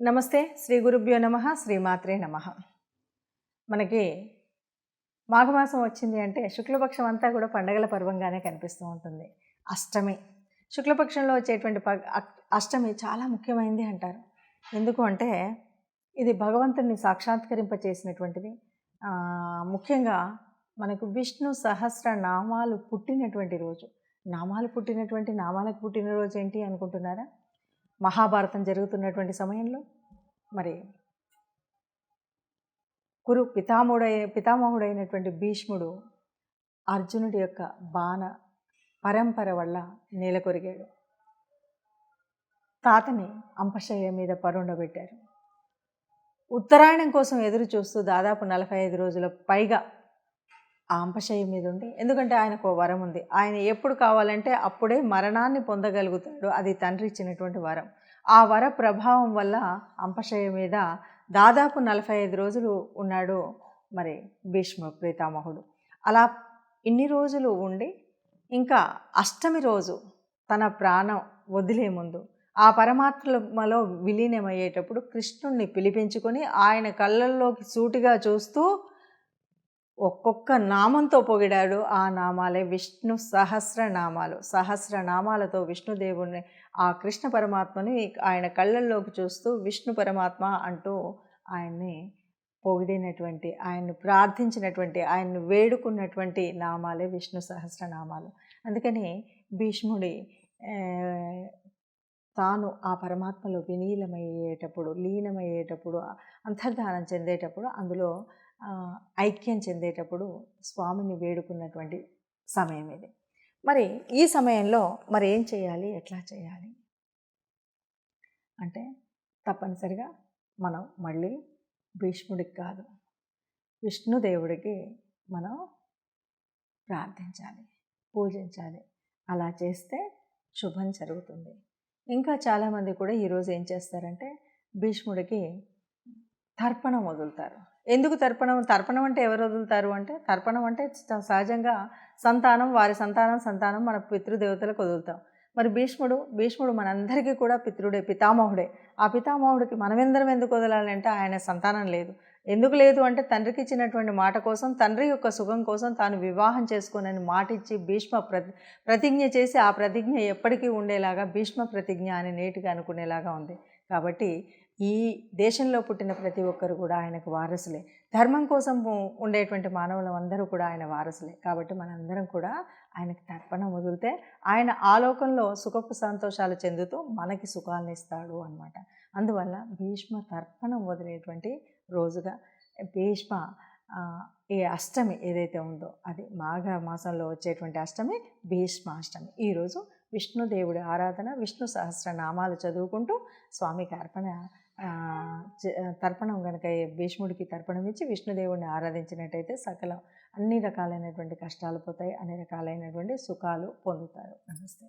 నమస్తే శ్రీ గురుభ్యో నమ శ్రీమాత్రే నమ. మనకి మాఘమాసం వచ్చింది అంటే శుక్లపక్షం అంతా కూడా పండగల పర్వంగానే కనిపిస్తూ ఉంటుంది. అష్టమి. శుక్లపక్షంలో వచ్చేటువంటి ప అష్టమి చాలా ముఖ్యమైనది అంటారు. ఎందుకు అంటే ఇది భగవంతుని సాక్షాత్కరింప చేసినటువంటిది ముఖ్యంగా మనకు విష్ణు సహస్ర నామాలు పుట్టినటువంటి రోజు. నామాలు పుట్టినటువంటి నామాలకు పుట్టినరోజు ఏంటి అనుకుంటున్నారా? మహాభారతం జరుగుతున్నటువంటి సమయంలో మరి కురు పితామహుడై పితామహుడైనటువంటి భీష్ముడు అర్జునుడి యొక్క బాణ పరంపర వల్ల నేలకొరిగాడు తాతని అంపశయ్య మీద పరుండబెట్టారు. ఉత్తరాయణం కోసం ఎదురు చూస్తూ దాదాపు నలభై ఐదు రోజుల పైగా ఆ మీద ఉండి ఎందుకంటే ఆయనకు ఓ వరం ఉంది. ఆయన ఎప్పుడు కావాలంటే అప్పుడే మరణాన్ని పొందగలుగుతాడు. అది తండ్రి ఇచ్చినటువంటి వరం. ఆ వర ప్రభావం వల్ల అంపశయ్య మీద దాదాపు నలభై ఐదు రోజులు ఉన్నాడు మరి భీష్మ ప్రీతామహుడు. అలా ఇన్ని రోజులు ఉండి ఇంకా అష్టమి రోజు తన ప్రాణం వదిలే ముందు ఆ పరమాత్మలో విలీనమయ్యేటప్పుడు కృష్ణుణ్ణి పిలిపించుకొని ఆయన కళ్ళల్లోకి సూటిగా చూస్తూ ఒక్కొక్క నామంతో పొగిడాడు ఆ నామాలే విష్ణు సహస్ర నామాలు సహస్ర నామాలతో విష్ణుదేవుని ఆ కృష్ణ పరమాత్మని ఆయన కళ్ళల్లోకి చూస్తూ విష్ణు పరమాత్మ అంటూ ఆయన్ని పొగిడినటువంటి ఆయన్ని ప్రార్థించినటువంటి ఆయన్ని వేడుకున్నటువంటి నామాలే విష్ణు సహస్ర నామాలు అందుకని భీష్ముడి తాను ఆ పరమాత్మలో విలీనమయ్యేటప్పుడు లీనమయ్యేటప్పుడు అంతర్ధానం చెందేటప్పుడు అందులో ఐక్యం చెందేటప్పుడు స్వామిని వేడుకున్నటువంటి సమయం ఇది. మరి ఈ సమయంలో మరి ఏం చేయాలి? ఎట్లా చేయాలి? అంటే తప్పనిసరిగా మనం మళ్ళీ భీష్ముడికి కాదు విష్ణుదేవుడికి మనం ప్రార్థించాలి పూజించాలి. అలా చేస్తే శుభం జరుగుతుంది. ఇంకా చాలామంది కూడా ఈరోజు ఏం చేస్తారంటే భీష్ముడికి తర్పణం వదులుతారు. ఎందుకు తర్పణం? తర్పణం అంటే ఎవరు వదులుతారు అంటే తర్పణం అంటే సహజంగా సంతానం వారి సంతానం సంతానం మన పితృదేవతలకు వదులుతాం. మరి భీష్ముడు భీష్ముడు మనందరికీ కూడా పితృడే పితామహుడే. ఆ పితామహుడికి మనమెందరం ఎందుకు వదలాలి అంటే ఆయన సంతానం లేదు. ఎందుకు లేదు అంటే తండ్రికి ఇచ్చినటువంటి మాట కోసం తండ్రి యొక్క సుఖం కోసం తాను వివాహం చేసుకోనని మాట ఇచ్చి భీష్మ ప్రతి ప్రతిజ్ఞ చేసి ఆ ప్రతిజ్ఞ ఎప్పటికీ ఉండేలాగా భీష్మ ప్రతిజ్ఞ అని నేటిగా అనుకునేలాగా ఉంది. కాబట్టి ఈ దేశంలో పుట్టిన ప్రతి ఒక్కరు కూడా ఆయనకు వారసులే. ధర్మం కోసం ఉండేటువంటి మానవులు అందరూ కూడా ఆయన వారసులే. కాబట్టి మనందరం కూడా ఆయనకు తర్పణం వదిలితే ఆయన ఆలోకంలో సుఖపు సంతోషాలు చెందుతూ మనకి సుఖాలను ఇస్తాడు అనమాట అందువల్ల భీష్మ తర్పణం వదిలేటువంటి రోజుగా భీష్మ ఈ అష్టమి ఏదైతే ఉందో అది మాఘ మాసంలో వచ్చేటువంటి అష్టమి భీష్మాష్టమి. ఈరోజు విష్ణుదేవుడి ఆరాధన విష్ణు సహస్ర నామాలు చదువుకుంటూ స్వామికి అర్పణ తర్పణం కనుక భీష్ముడికి తర్పణం ఇచ్చి విష్ణుదేవుడిని ఆరాధించినట్టయితే సకలం. అన్ని రకాలైనటువంటి కష్టాలు పోతాయి అన్ని రకాలైనటువంటి సుఖాలు పొందుతారు. నమస్తే.